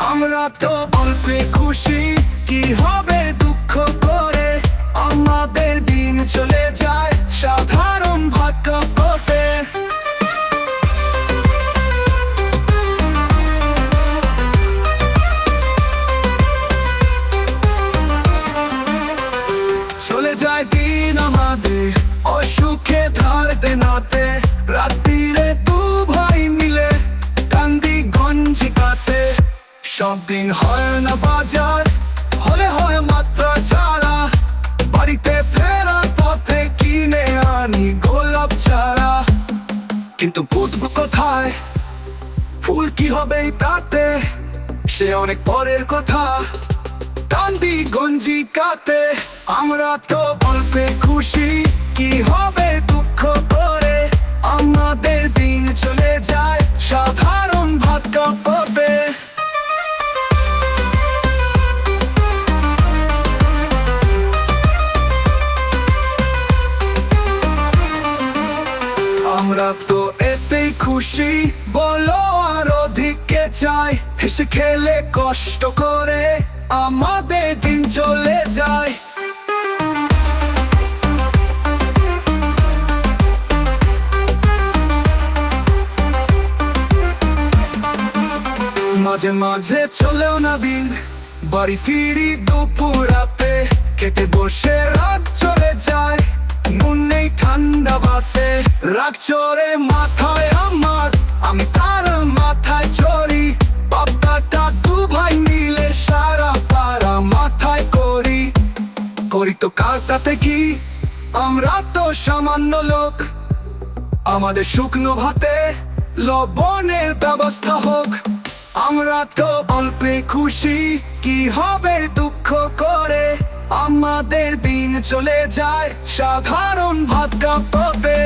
আমরা তো অল্পে খুশি, কি হবে দুঃখ করে? আমাদের দিন চলে যায় সাধারণ ভাগ্য পথে। চলে যায় দিন আমাদের, অসুখে ধার দেনাতে সব দিন হয় না বাজার, হলে হয় মাত্রা ছাড়া। বাড়িতে পথে কিনে আনি গোলাপ চারা কিন্তু কোথায়, ফুল কি হবে তাতে সে অনেক পরের কথা। কান্দি গঞ্জি কাতে, আমরা তো অল্পে খুশি। কি হবে দুঃখ করে আমাদের দিন চলে যায়। সাধারণ ভাত কাপড়ে আমরা তো এতেই খুশি। বলো আর অধিকে চাই হেসে খেলে কষ্ট করে আমাদের দিন চলে যায়। মাঝে মাঝে চলেও না দিন। বাড়ি ফিরি দুপুর ঠান্ডা বাতে রাগ চড়ে মাথায় আমার, আমি তার মাথায় চড়ি। বাপ্পাটা দু ভাই মিলে সারা পাড়া মাথায় করি। করি তো কাটাতে কি? আমরা তো সামান্য লোক। আমাদের শুকনো ভাতে লবণের ব্যবস্থা হোক। আমরা তো অল্পে খুশি, কি হবে দুঃখ করে? আমাদের দিন চলে যায় সাধারণ ভাগ্য পাবে